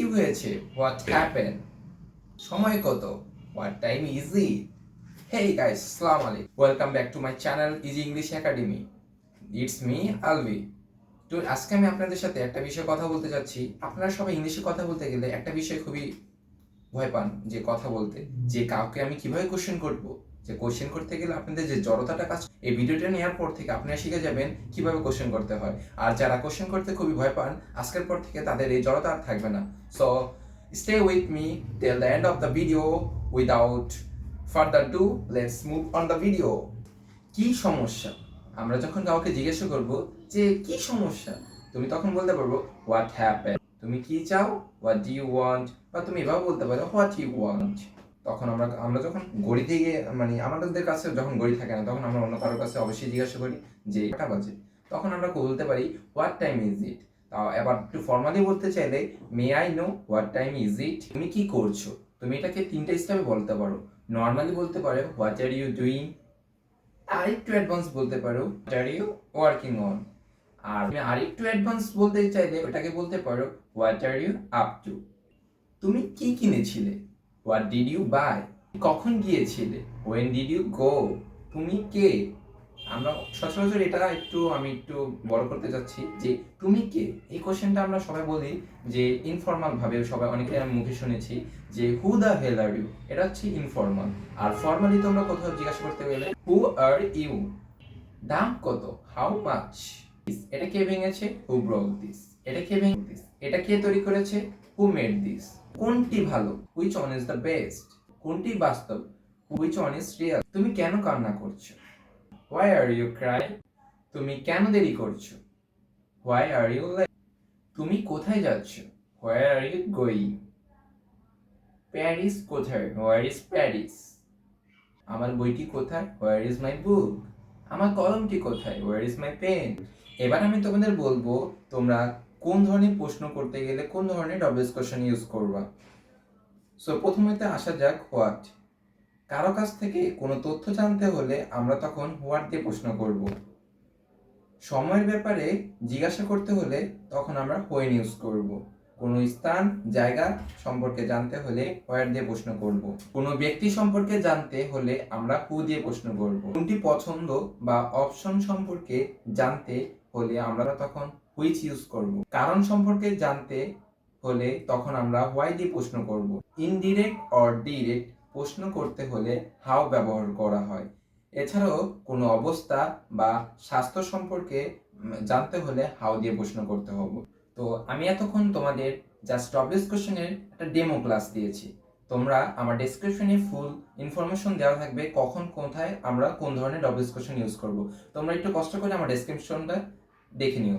কি হয়েছে? What happen সময় কত? What time is it hey guys আসসালামু আলাইকুম। Welcome back to my channel Easy English Academy it's me Alvi তো আজকে আমি আপনাদের সাথে একটা বিষয়ে কথা বলতে যাচ্ছি। আপনারা সবাই ইংলিশে কথা বলতে গেলে একটা বিষয় খুবই ভয় পান যে কথা বলতে। যে কাউকে আমি কীভাবে কোশ্চেন করব? যে কোশ্চেন করতে গেলে আপনাদের যে জড়তাটা কাজ এই ভিডিওটা নেওয়ার পর থেকে আপনারা শিখে যাবেন কীভাবে কোশ্চেন করতে হয়। আর যারা কোশ্চেন করতে খুবই ভয় পান, আজকের পর থেকে তাদের এই জড়তা আর থাকবে না। So stay with me till the end of the video without further do let's move on the video কি সমস্যা? আমরা যখন কাউকে জিজ্ঞাসা করব যে, কি সমস্যা? তুমি তখন বলতে পারব হোয়াট হ্যাপেন তুমি কি চাও? হোয়াট ডু ইউ ওয়ান্ট বা তুমি এভাবে বলতে পারো হোয়াট ইউ ওয়ান্ট তখন আমরা আমরা যখন ঘড়ি থেকে মানে আমাদের কাছে যখন গড়ি থাকে না তখন আমরা অন্য কারোর কাছে অবশ্যই জিজ্ঞাসা করি যে কটা বাজে তখন আমরা বলতে পারি হোয়াট টাইম ইজ ইট এবার একটু ফর্মালি বলতে চাইলে may I know what time is it তুমি কি করছ? তুমি এটাকে তিনটা স্টেপে বলতে পারো। নর্মালি বলতে পারো হোয়াট আর ইউ ডুইং আর একটু অ্যাডভান্স বলতে পারো what are you working on আর তুমি আরেকটু অ্যাডভান্স বলতে চাইলে ওটাকে বলতে পারো what are you up to তুমি কি কিনেছিলে? হোয়াট ডিড ইউ বাই কখন গিয়েছিলে? ওয়েন ডিড ইউ গো তুমি কে? আমরা সচরাচর এটা একটু, আমি একটু বড় করতে চাচ্ছি যে তুমি কে? এই কোশ্চেনটা আমরা সবাই বলি যে ইনফর্মাল ভাবে সবাই অনেকে আমি মুখে শুনেছি যে who the hell are you এটা হচ্ছে ইনফর্মাল আর ফর্মালি তোমরা কোথাও জিজ্ঞাসা করতে গেলে হু আর ইউ দাম কত? হাউ মাচ এটা কে ভেঙেছে? হু ব্রোক দিস এটা কে ভেঙে দিস এটা কে তৈরি করেছে? হু মেড দিস কোনটি ভালো? ওয়ান ইজ দ্য বেস্ট কোনটি বাস্তব? ওয়ান ইজ রিয়েল তুমি কেন কান্না করছ? হোয়াই আর ইউ ক্রাই তুমি কেন দেরি করছ? হোয়াই আর ইউ তুমি কোথায় যাচ্ছ? Why are you going Paris কোথায়? হোয়ার ইজ প্যারিস আমার বইটি কোথায়? হোয়ার ইজ মাই বুক আমার কলমটি কোথায়? হোয়ার ইজ মাই পেন এবার আমি তোমাদের বলব তোমরা কোন ধরনের প্রশ্ন করতে গেলে কোন ধরনের ডবলস কোশ্চেন ইউজ করবা? সো প্রথমেতে আসা যাক হোয়াট কারও কাছ থেকে কোনো তথ্য জানতে হলে আমরা তখন হোয়াট দিয়ে প্রশ্ন করব। সময়ের ব্যাপারে জিজ্ঞাসা করতে হলে তখন আমরা হোয়েন ইউজ করব। কোনো স্থান, জায়গা সম্পর্কে জানতে হলে হোয়ার দিয়ে প্রশ্ন করব। কোনো ব্যক্তি সম্পর্কে জানতে হলে আমরা হু দিয়ে প্রশ্ন করব। কোনটি পছন্দ বা অপশন সম্পর্কে জানতে হলে আমরা তখন হুইচ ইউজ করব। কারণ সম্পর্কে জানতে হলে তখন আমরা হোয়াই দিয়ে প্রশ্ন করব। ইনডিরেক্ট অর ডিরেক্ট প্রশ্ন করতে হলে হাও ব্যবহার করা হয়। এছাড়াও কোনো অবস্থা বা স্বাস্থ্য সম্পর্কে জানতে হলে হাও দিয়ে প্রশ্ন করতে হবে। তো আমি এতক্ষণ তোমাদের জাস্ট টপিক কোশ্চেনের একটা ডেমো ক্লাস দিয়েছি। তোমরা আমার ডেসক্রিপশনে ফুল ইনফরমেশন দেওয়া থাকবে কখন কোথায় আমরা কোন ধরনের ডবলস কোশ্চেন ইউজ করব। তোমরা একটু কষ্ট করে আমার ডেসক্রিপশনটা দেখে নিও।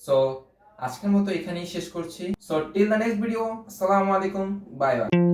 সো আজকের মতো এখানেই শেষ করছি। So till the next video আসসালামু আলাইকুম বাই বাই